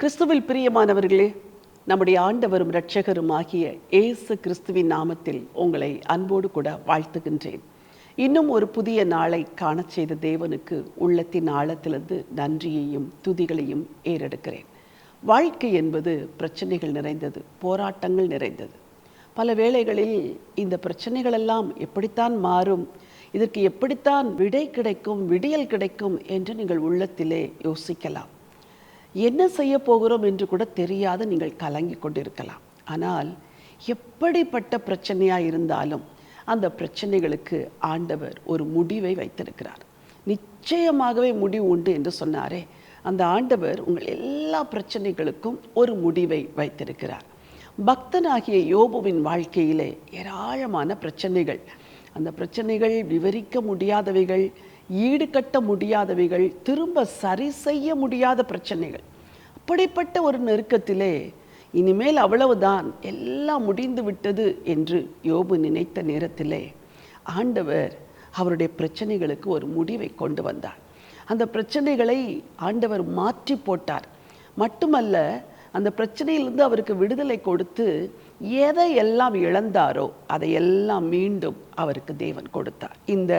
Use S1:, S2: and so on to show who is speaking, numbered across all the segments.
S1: கிறிஸ்துவில் பிரியமானவர்களே நம்முடைய ஆண்டவரும் இரட்சகரும் ஆகிய இயேசு கிறிஸ்துவின் நாமத்தில் உங்களை அன்போடு கூட வாழ்த்துகின்றேன். இன்னும் ஒரு புதிய நாளை காணச் செய்த தேவனுக்கு உள்ளத்தின் ஆழத்திலிருந்து நன்றியையும் துதிகளையும் ஏறெடுக்கிறேன். வாழ்க்கை என்பது பிரச்சனைகள் நிறைந்தது போராட்டங்கள் நிறைந்தது. பல வேளைகளில் இந்த பிரச்சனைகள் எல்லாம் எப்படித்தான் மாறும் இதற்கு எப்படித்தான் விடை கிடைக்கும் விடியல் கிடைக்கும் என்று நீங்கள் உள்ளத்திலே யோசிக்கலாம். என்ன செய்ய போகிறோம் என்று கூட தெரியாது நீங்கள் கலங்கி கொண்டிருக்கலாம். ஆனால் எப்படிப்பட்ட பிரச்சனையாக இருந்தாலும் அந்த பிரச்சனைகளுக்கு ஆண்டவர் ஒரு முடிவை வைத்திருக்கிறார். நிச்சயமாகவே முடிவு உண்டு என்று சொன்னாரே அந்த ஆண்டவர் உங்கள் எல்லா பிரச்சனைகளுக்கும் ஒரு முடிவை வைத்திருக்கிறார். பக்தனாகிய யோபுவின் வாழ்க்கையிலே ஏராளமான பிரச்சனைகள். அந்த பிரச்சனைகள் விவரிக்க முடியாதவைகள் ஈடுகட்ட முடியாதவைகள் திரும்ப சரி செய்ய முடியாத பிரச்சனைகள். அப்படிப்பட்ட ஒரு நெருக்கத்திலே இனிமேல் அவ்வளவுதான் எல்லாம் முடிந்து விட்டது என்று யோபு நினைத்த நேரத்திலே ஆண்டவர் அவருடைய பிரச்சனைகளுக்கு ஒரு முடிவை கொண்டு வந்தார். அந்த பிரச்சனைகளை ஆண்டவர் மாற்றி போட்டார். மட்டுமல்ல அந்த பிரச்சனையிலிருந்து அவருக்கு விடுதலை கொடுத்து எதை எல்லாம் இழந்தாரோ அதையெல்லாம் மீண்டும் அவருக்கு தேவன் கொடுத்தார். இந்த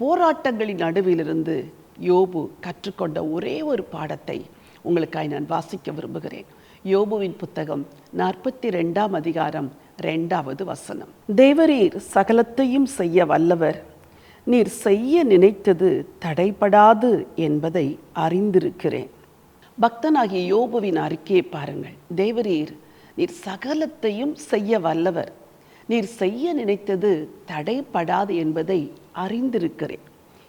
S1: போராட்டங்களின் நடுவிலிருந்து யோபு கற்றுக்கொண்ட ஒரே ஒரு பாடத்தை உங்களுக்காய் நான் வாசிக்க விரும்புகிறேன். யோபுவின் புத்தகம் நாற்பத்தி ரெண்டாம் அதிகாரம் ரெண்டாவது வசனம். தேவரீர் சகலத்தையும் செய்ய வல்லவர். நீர் செய்ய நினைத்தது தடைபடாது என்பதை அறிந்திருக்கிறேன். பக்தனாகிய யோபுவின் அறிக்கையை பாருங்கள். தேவரீர் நீர் சகலத்தையும் செய்ய வல்லவர். நீர் செய்ய நினைத்தது தடைபடாது என்பதை அறிந்திருக்கிறேன்.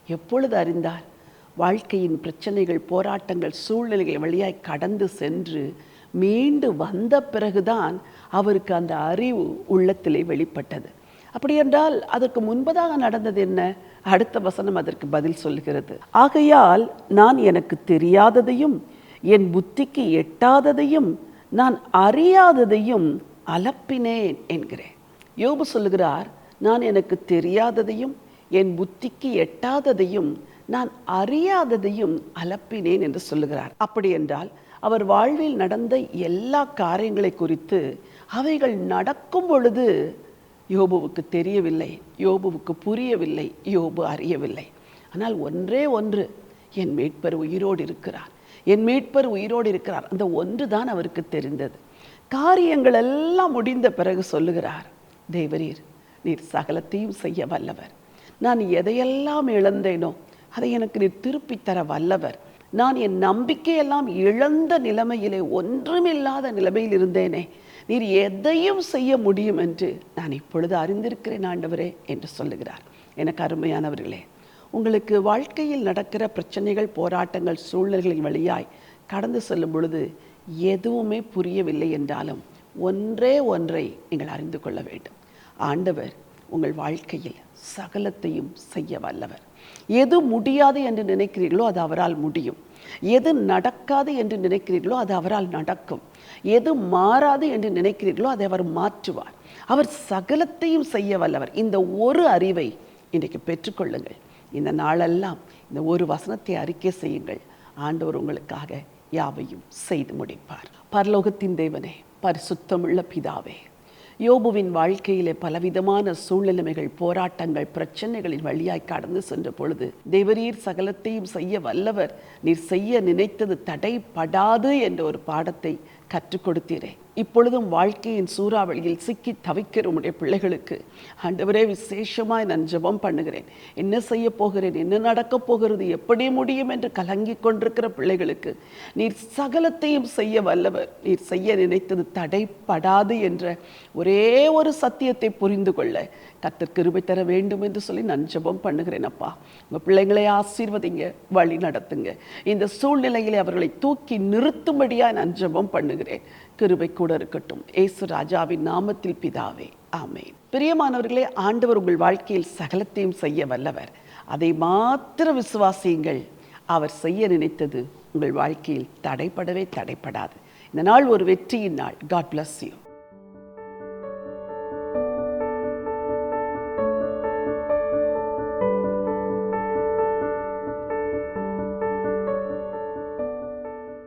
S1: எப்பொழுது அறிந்தார் வாழ்க்கையின் பிரச்சனைகள் போராட்டங்கள் சூழ்நிலைகள் வழியாய் கடந்து சென்று மீண்டு வந்த பிறகுதான் அவருக்கு அந்த அறிவு உள்ளத்திலே வெளிப்பட்டது. அப்படி என்றால் அதற்கு முன்பதாக நடந்தது என்ன? அடுத்த வசனம் அதற்கு பதில் சொல்கிறது. ஆகையால் நான் எனக்கு தெரியாததையும் என் புத்திக்கு எட்டாததையும் நான் அறியாததையும் அலப்பினேன் என்கிறேன். யோபு சொல்லுகிறார் நான் எனக்கு தெரியாததையும் என் புத்திக்கு எட்டாததையும் நான் அறியாததையும் அலப்பினேன் என்று சொல்லுகிறார். அப்படி என்றால் அவர் வாழ்வில் நடந்த எல்லா காரியங்களை குறித்து அவைகள் நடக்கும் பொழுது யோபுவுக்கு தெரியவில்லை யோபுவுக்கு புரியவில்லை யோபு அறியவில்லை. ஆனால் ஒன்றே ஒன்று என் மீட்பர் உயிரோடு இருக்கிறார். என் மீட்பர் உயிரோடு இருக்கிறார். அந்த ஒன்று தான் அவருக்கு தெரிந்தது. காரியங்கள் எல்லாம் முடிந்த பிறகு சொல்லுகிறார் தேவரீர் நீர் சகலத்தையும் செய்ய வல்லவர். நான் எதையெல்லாம் இழந்தேனோ அதை எனக்கு நீ திருப்பித் தர வல்லவர். நான் என் நம்பிக்கையெல்லாம் இழந்த நிலைமையிலே ஒன்றுமில்லாத நிலைமையில் இருந்தேனே நீர் எதையும் செய்ய முடியும் என்று நான் இப்பொழுது அறிந்திருக்கிறேன் ஆண்டவரே என்று சொல்லுகிறார். எனக்கு அருமையானவர்களே உங்களுக்கு வாழ்க்கையில் நடக்கிற பிரச்சனைகள் போராட்டங்கள் சூழ்நிலைகளின் வழியாய் கடந்து செல்லும் பொழுது எதுவுமே புரியவில்லை என்றாலும் ஒன்றே ஒன்றை நீங்கள் அறிந்து கொள்ள வேண்டும். ஆண்டவர் உங்கள் வாழ்க்கையில் சகலத்தையும் செய்ய வல்லவர். எது முடியாது என்று நினைக்கிறீர்களோ அது அவரால் முடியும். எது நடக்காது என்று நினைக்கிறீர்களோ அது அவரால் நடக்கும். எது மாறாது என்று நினைக்கிறீர்களோ அதை அவர் மாற்றுவார். அவர் சகலத்தையும் செய்ய வல்லவர். இந்த ஒரு அறிவை இன்றைக்கு பெற்றுக்கொள்ளுங்கள். இந்த நாளெல்லாம் இந்த ஒரு வசனத்தை அறிக்கை செய்யுங்கள். ஆண்டவர் உங்களுக்காக யாவையும் செய்து முடிப்பார். பரலோகத்தின் தேவனே பரிசுத்தமுள்ள பிதாவே யோபுவின் வாழ்க்கையிலே பலவிதமான சூழ்நிலைமைகள் போராட்டங்கள் பிரச்சனைகளின் வழியாய் கடந்து சென்ற பொழுது தேவரீர் சகலத்தையும் செய்ய வல்லவர் நீர் செய்ய நினைத்தது தடைப்படாது என்ற ஒரு பாடத்தை கற்றுக் கொடுத்தீரே இப்பொழுதும் வாழ்க்கையின் சூறாவளியில் சிக்கி தவிக்கிற உடைய பிள்ளைகளுக்கு ஆண்டவரே விசேஷமாய் நான் ஜெபம் பண்ணுகிறேன். என்ன செய்ய போகிறேன்? என்ன நடக்கப் போகிறது? எப்படி முடியும் என்று கலங்கி கொண்டிருக்கிற பிள்ளைகளுக்கு நீர் சகலத்தையும் செய்ய வல்லவர். நீர் செய்ய நினைத்தது தடைப்படாது என்ற ஒரே ஒரு சத்தியத்தை புரிந்து கொள்ள கத்தர் கிருபை தர வேண்டும் என்று சொல்லி நான் ஜெபம் பண்ணுகிறேன் அப்பா. உங்கள் பிள்ளைங்களை ஆசீர்வதிங்க வழி நடத்துங்க. இந்த சூழ்நிலையிலே அவர்களை தூக்கி நிறுத்தும்படியாக நான் ஜெபம் பண்ணுகிறேன். கிருபை கூட இருக்கட்டும். ஏசு ராஜாவின் நாமத்தில் பிதாவே ஆமேன். பிரியமானவர்களே ஆண்டவர் உங்கள் வாழ்க்கையில் சகலத்தையும் செய்ய வல்லவர். அதை மாத்திர விசுவாசியுங்கள். அவர் செய்ய நினைத்தது உங்கள் வாழ்க்கையில் தடைப்படவே தடைப்படாது. இந்த நாள் ஒரு வெற்றியின் நாள். God bless you